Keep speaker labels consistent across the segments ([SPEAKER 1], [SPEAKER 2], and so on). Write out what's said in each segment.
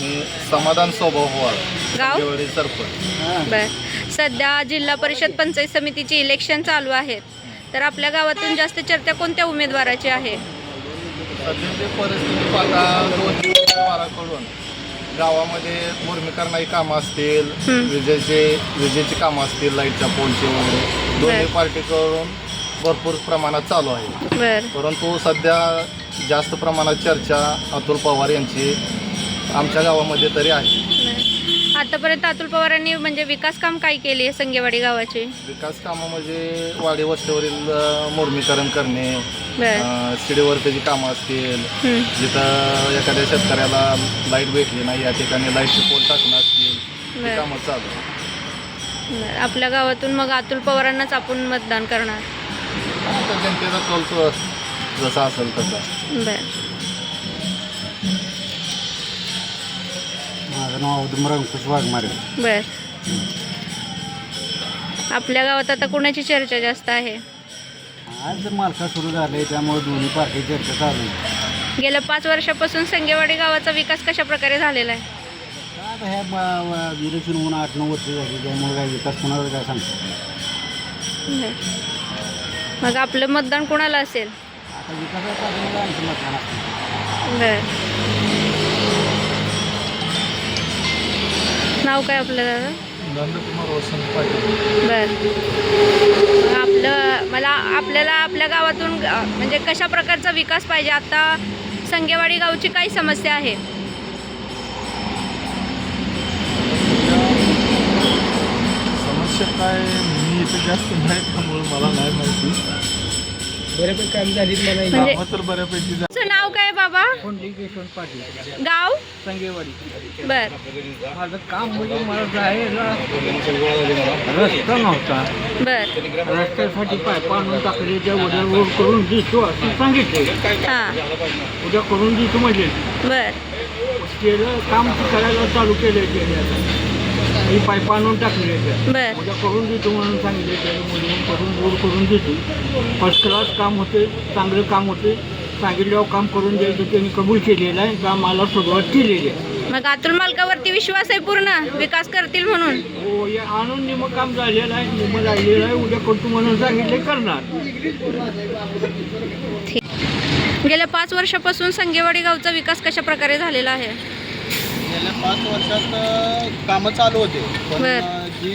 [SPEAKER 1] मी समाधान स्वभाव
[SPEAKER 2] गाव?
[SPEAKER 1] संगेवाडी सरपंच.
[SPEAKER 2] बर. सध्या जिल्हा परिषद पंचायत समितीची इलेक्शन चालू आहेत तर आपल्या गावातून जास्त चर्चा कोणत्या उमेदवाराची आहे?
[SPEAKER 1] सध्याची परिस्थिती पाहता दोन उमेदवाराकडून गावामध्ये मुरमीकरणाची कामं असतील. विजेचे विजेची कामं असतील लाईटच्या पोलची वगैरे. दोन्ही
[SPEAKER 2] बर.
[SPEAKER 1] पार्टीकडून भरपूर प्रमाणात चालू आहे.
[SPEAKER 2] बर.
[SPEAKER 1] परंतु सध्या जास्त प्रमाणात चर्चा अतुल पवार यांची आमच्या गावामध्ये तरी आहे
[SPEAKER 2] आतापर्यंत अतुल पवारांनी म्हणजे विकास काम काय केली संगेवाडी गावाची
[SPEAKER 1] विकास कामं म्हणजे वाडी वस्तीवरील अ, मुरमीकरण करणे
[SPEAKER 2] बर
[SPEAKER 1] अ, शिडीवरती कामं असतील
[SPEAKER 2] हं.
[SPEAKER 1] जिथं एखाद्या शेतकऱ्याला लाइट भेटली नाही या ठिकाणी लाईटचे पोल टाकणं असतील
[SPEAKER 2] बर.
[SPEAKER 1] कामं चालू आहे.
[SPEAKER 2] बर. आपल्या गावातून मग अतुल पवारांनाच आपण मतदान करणार
[SPEAKER 1] आता जनतेचा कौल तो जसा असेल तसा
[SPEAKER 2] बर
[SPEAKER 3] माझं नाव औदुंबर अंकुश वाघमारे
[SPEAKER 2] बर. आपल्या गावात आता कुणाची चर्चा जास्त आहे?
[SPEAKER 3] आज मालका सुरू झाले त्यामुळे दोन्ही पार्टी चर्चा चालू आहे.
[SPEAKER 2] गेल्या पाच वर्षापासून संगेवाडी गावाचा विकास कशा प्रकारे झालेला आहे?
[SPEAKER 3] काय आता ह्या ब- ब- इलेक्शन होऊन आठ नऊ वर्ष झाली त्यामुळे काय विकास कोणावर काय सांगतो
[SPEAKER 2] बर. मग आपलं मतदान कोणाला असेल?
[SPEAKER 3] आता विकासाच्या पाठीमागे आमचं मतदान असतं
[SPEAKER 2] बर. नाव काय आपलं दादा?
[SPEAKER 1] नंदकुमार वसंत पाटील.
[SPEAKER 2] बर. आपलं मला आपल्याला आपल्या गावातून म्हणजे कशा प्रकारचा विकास पाहिजे? आता संगेवाडी गावची काय समस्या आहे?
[SPEAKER 1] समस्या काय मी इथे जास्त नाही त्यामुळे मला नाही माहिती.
[SPEAKER 3] बऱ्यापैकी काम झाली मला
[SPEAKER 2] म्हणजे
[SPEAKER 1] कामं तर बऱ्यापैकी झा-
[SPEAKER 2] तुमचं नाव काय बाबा?
[SPEAKER 3] यशवंत पाटील.
[SPEAKER 2] गाव?
[SPEAKER 3] संगेवाडी.
[SPEAKER 2] बर.
[SPEAKER 3] माझं काम म्हणजे मला जायला रस्ता नव्हता.
[SPEAKER 2] बर.
[SPEAKER 3] रस्त्यासाठी टाकले त्या उद्या रोड करून देतो असं सांगितले.
[SPEAKER 2] हां.
[SPEAKER 3] उद्या करून देतो म्हणजे
[SPEAKER 2] बर.
[SPEAKER 3] केलं काम करायला चालू केलं केले ही पायपा आणून टाकले
[SPEAKER 2] बर.
[SPEAKER 3] उद्या करून देतो म्हणून सांगितले करून दूर करून देतो. फर्स्ट क्लास काम होते चांगलं काम होते. सांगितल्यावर काम करून द्यायचं त्यांनी कबूल केलेलं आहे. कामाला सुरुवात केलेली आहे.
[SPEAKER 2] मग अतुल मालकावरती विश्वास आहे पूर्ण? विकास करतील म्हणून?
[SPEAKER 3] हो हे आणून निम काम झालेलं आहे. निम राहिलेलं आहे. उद्या करतो म्हणून सांगितले करणार.
[SPEAKER 2] गेल्या पाच वर्षापासून संगेवाडी गावचा विकास कशा प्रकारे झालेला आहे?
[SPEAKER 4] गेल्या पाच वर्षात अ, कामं चालू होते पण
[SPEAKER 2] बर.
[SPEAKER 4] अ, जी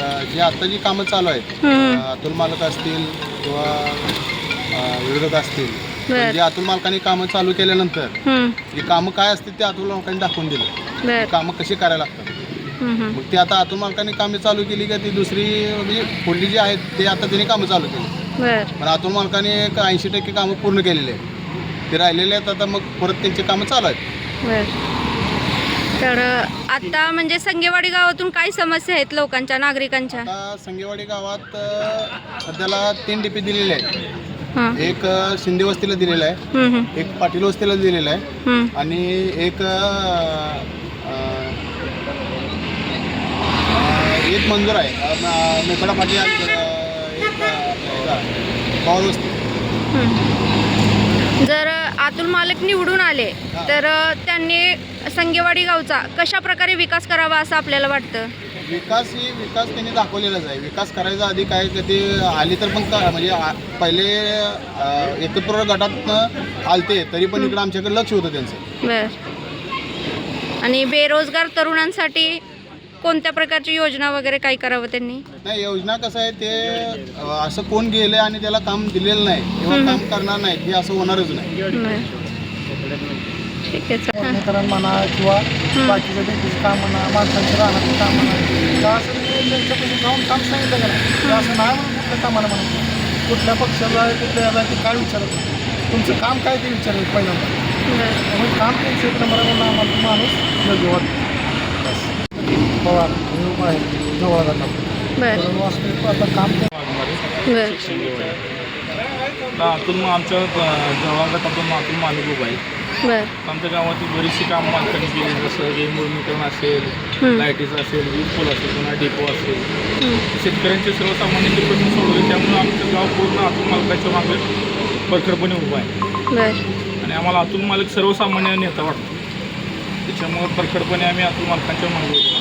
[SPEAKER 4] अ, जी आता जी कामं चालू आहेत
[SPEAKER 2] हम्म.
[SPEAKER 4] अ, अतुल मालक असतील किंवा अ, विरोधक असतील
[SPEAKER 2] बर.
[SPEAKER 4] जे अतुल मालकांनी कामं चालू केल्यानंतर
[SPEAKER 2] हम्म.
[SPEAKER 4] जी कामं काय असतील ते अतुल मालकांनी दाखवून दिलं
[SPEAKER 2] बर
[SPEAKER 4] कामं कशी करायला लागतात
[SPEAKER 2] हम्म, हम्म.
[SPEAKER 4] मग ती आता अतुल मालकांनी कामे चालू केली का ती दुसरी म्हणजे पुढली जी आहेत ते आता त्यांनी कामं चालू केली
[SPEAKER 2] बर
[SPEAKER 4] पण अतुल मालकांनी एक ऐंशी टक्के कामं पूर्ण केलेली आहेत ते राहिलेले आहेत आता मग परत त्यांची कामं चालू आहेत
[SPEAKER 2] बर तर आता म्हणजे संगेवाडी गावातून काय समस्या आहेत लोकांच्या नागरिकांच्या?
[SPEAKER 4] आता संगेवाडी गावात अ, सध्याला तीन डीपी दिलेले आहेत.
[SPEAKER 2] हां.
[SPEAKER 4] एक अ, शिंदे वस्तीला दिलेला आहे. एक पाटील वस्तीला दिलेला आहे. आणि एक अ, अ, एक मंजूर आहे. अ, म- मेकडा पाटील अलीकडे, अ, एक अ, ह्याचा, पवार वस्ती.
[SPEAKER 2] जर अतुल मालक निवडून आले तर त्यांनी संगेवाडी गावचा कशा प्रकारे विकास करावा असं आपल्याला वाटतं?
[SPEAKER 4] विकास ही विकास त्यांनी दाखवलेलाच आहे. विकास करायचा आधी काय कधी आली तर पण का म्हणजे आ- पहिले एकत्र गटात आलते तरी पण इकडं आमच्याकडे लक्ष होतं त्यांचं.
[SPEAKER 2] बर. आणि बेरोजगार तरुणांसाठी कोणत्या प्रकारची योजना वगैरे काय करावं त्यांनी
[SPEAKER 4] नाही योजना कसं आहे ते अ, असं कोण गेलं आणि त्याला काम दिलेलं नाही किंवा
[SPEAKER 2] हम्म.
[SPEAKER 4] काम करणार नाही हे असं होणारच नाही.
[SPEAKER 2] ठीक आहे चा- हां.
[SPEAKER 5] करण म्हणा किंवा काम म्हणा माणसांची राहण्याचं काम म्हणा तर असं मी त्यांच्यापाशी जाऊन काम सांगितलं का नाही तर असं नाही म्हणून कुठल्या कामाला म्हणून कुठल्या पक्षाला आहे कुठल्या याला ते काय विचारत नाही. तुमचं काम काय ते विचारायचं पहिल्यांदा
[SPEAKER 2] बर.
[SPEAKER 5] त्यामुळे काम त्यांचं एक नंबर म्हणून आम्हाला तो माणूस योग्य वाटतो पवार हे उभा आहे जवळ जातात
[SPEAKER 2] बर.
[SPEAKER 5] वास्तविक आता काम ते
[SPEAKER 2] बर.
[SPEAKER 6] आता अतुल मग आमच्या जवळ गटातून अतुल मालक उभा आहे.
[SPEAKER 2] बर.
[SPEAKER 6] आमच्या गावातील बरीचशी कामं मालकांनी केली जसं हे मुरमीकरण असेल. लाईटीचं असेल वीज पूल असेल पुन्हा डेपो असेल.
[SPEAKER 2] हम्म.
[SPEAKER 6] शेतकऱ्यांचे सर्वसामान्यांचे प्रश्न सोडवले त्यामुळे आमचं गाव पूर्ण अतुल मालकाच्या मागे बळकटपणे उभं आहे.
[SPEAKER 2] बर.
[SPEAKER 6] आणि आम्हाला अतुल मालक सर्वसामान्य नेता वाटतो. त्याच्यामुळे परखडपणे आम्ही अतुल मालकांच्या मागे उभे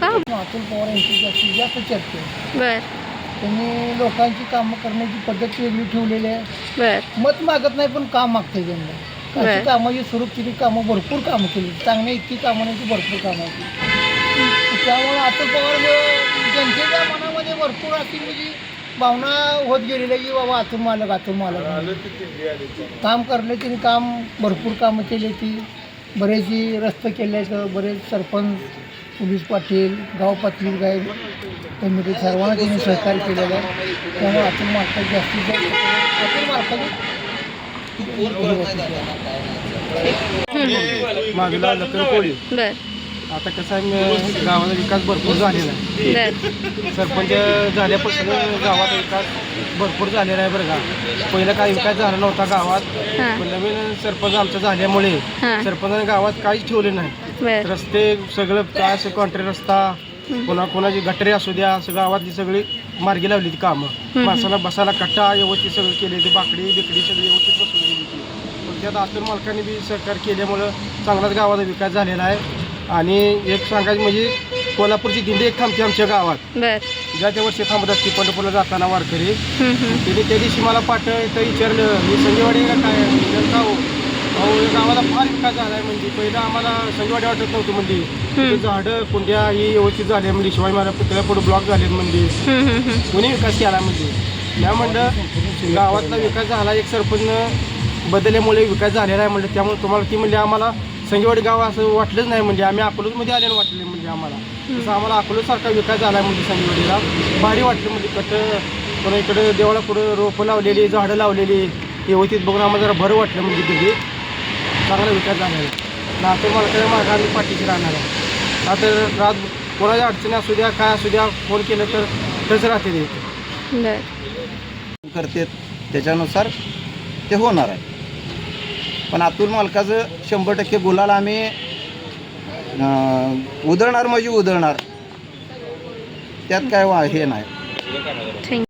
[SPEAKER 2] का
[SPEAKER 7] अतुल पवार यांची जास्तीत जास्त चर्चा आहे
[SPEAKER 2] बर.
[SPEAKER 7] त्यांनी लोकांची कामं करण्याची पद्धत वेगळी ठेवलेली आहे.
[SPEAKER 2] बर.
[SPEAKER 7] मत मागत नाही पण काम मागते त्यांना.
[SPEAKER 2] बरं.
[SPEAKER 7] अशी कामं जी सुरू केली कामं भरपूर कामं केली. चांगल्या इतकी कामं नाही की भरपूर कामं केली त्यामुळे अतुल पवार जनतेच्या मनामध्ये भरपूर अशी म्हणजे भावना होत गेलेली आहे की बाबा अतुल मालक अतुल मालक. म्हणून. काम करले त्यांनी काम भरपूर कामं केली ती. बरेचशी रस्ते केले आहेत. बरेच सरपंच पोलीस पाटील गाव पाटील गाय कमिटी सर्वांना त्यांनी सहकार्य केलेलं आहे. त्यामुळे अतुल मालकाची जास्तीत जास्त अतुल मालकाची
[SPEAKER 8] माझला लखन कोळी
[SPEAKER 2] बर.
[SPEAKER 8] आता कसं आहे गावाचा विकास भरपूर झालेला आहे.
[SPEAKER 2] बर.
[SPEAKER 8] सरपंच झाल्यापासून गावात विकास भरपूर झालेला आहे बरं का. पहिलं काही विकास झाला नव्हता गावात
[SPEAKER 2] हां.
[SPEAKER 8] पण नवीन सरपंच आमचा झाल्यामुळे
[SPEAKER 2] हां.
[SPEAKER 8] सरपंचाने गावात काहीच ठेवले नाही.
[SPEAKER 2] बर.
[SPEAKER 8] रस्ते सगळं काय असं कॉन्ट्रॅक्ट रस्ता कोणा कोणाची गटरे असू द्या असं गावातली सगळी मार्गी लावली ती कामं. माणसाला बसायला कट्टा व्यवस्थित सगळं केले ते बाकडी बिकडी सगळी व्यवस्थित बसून गेली ती पण त्यात अतुल मालकांनी बी सहकार केल्यामुळं चांगलाच गावाचा विकास झालेला आहे. आणि एक सांगायचं म्हणजे कोल्हापूरची दिंडी एक थांबते आमच्या गावात.
[SPEAKER 2] बर.
[SPEAKER 8] ज्या त्या वर्षी थांबत असते पंढरपूरला जाताना वारकरी.
[SPEAKER 2] हम्म, हम्म.
[SPEAKER 8] त्यांनी त्या दिवशी मला पाठ तर विचारलं मी संजयवाडी का काय म्हणलं, का हो अहो या गावाला फार विकास झाला आहे म्हणजे पहिलं आम्हाला संजयवाडी वाटत नव्हतं म्हणजे. तिथे झाडं कुंड्या ही व्यवस्थित झाल्या म्हणजे. शिवाय मला पुतळ्या पुढे ब्लॉक झाले म्हणजे.
[SPEAKER 2] हम्म, हम्म, हम्म.
[SPEAKER 8] कोणी विकास केला म्हणजे. त्या म्हणलं गावातला विकास झाला एक सरपंच बदलल्यामुळे विकास झालेला आहे म्हणलं. त्यामुळे तुम्हाला ती म्हणजे आम्हाला संजयवाडी गाव असं वाटलंच नाही म्हणजे आम्ही अकलूजमध्ये आलेलं वाटले म्हणजे आम्हाला. तसं आम्हाला अकलूजसारखा विकास झाला आहे म्हणजे संजयवाडीला भारी वाटलं म्हणजे कट पुन्हा इकडे देवाला पुढं रोपं लावलेली झाडं लावलेली. व्यवस्थित बघून आम्हाला जरा बरं वाटलं म्हणजे तिथे. चांगला विकास झालेला आहे. नातं मला काय मागं आम्ही पाठीशी राहणार आहे. आता रात कोणाच्या अडचणी असू द्या काय असू द्या फोन केलं तर तसं राहते ते.
[SPEAKER 9] करते त्याच्यानुसार ते होणार आहे. पण अतुल मालकाचं शंभर टक्के गुलाल आम्ही उधळणार म्हणजे उधळणार. त्यात काय वा हे नाही.
[SPEAKER 2] थँक्यू.